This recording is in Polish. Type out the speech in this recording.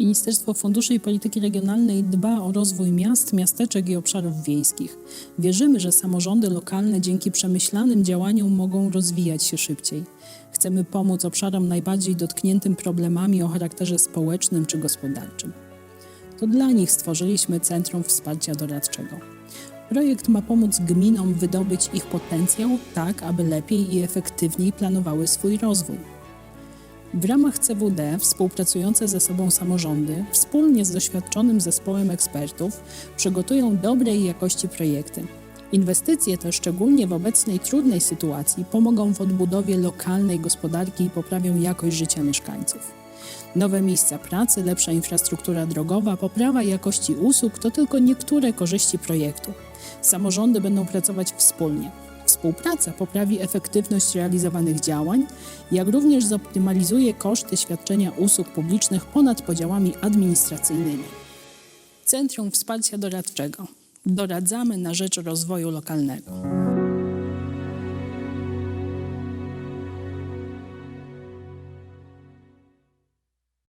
Ministerstwo Funduszy i Polityki Regionalnej dba o rozwój miast, miasteczek i obszarów wiejskich. Wierzymy, że samorządy lokalne dzięki przemyślanym działaniom mogą rozwijać się szybciej. Chcemy pomóc obszarom najbardziej dotkniętym problemami o charakterze społecznym czy gospodarczym. To dla nich stworzyliśmy Centrum Wsparcia Doradczego. Projekt ma pomóc gminom wydobyć ich potencjał tak, aby lepiej i efektywniej planowały swój rozwój. W ramach CWD współpracujące ze sobą samorządy wspólnie z doświadczonym zespołem ekspertów przygotują dobrej jakości projekty. Inwestycje te, szczególnie w obecnej trudnej sytuacji, pomogą w odbudowie lokalnej gospodarki i poprawią jakość życia mieszkańców. Nowe miejsca pracy, lepsza infrastruktura drogowa, poprawa jakości usług to tylko niektóre korzyści projektu. Samorządy będą pracować wspólnie. Współpraca poprawi efektywność realizowanych działań, jak również zoptymalizuje koszty świadczenia usług publicznych ponad podziałami administracyjnymi. Centrum Wsparcia Doradczego. Doradzamy na rzecz rozwoju lokalnego.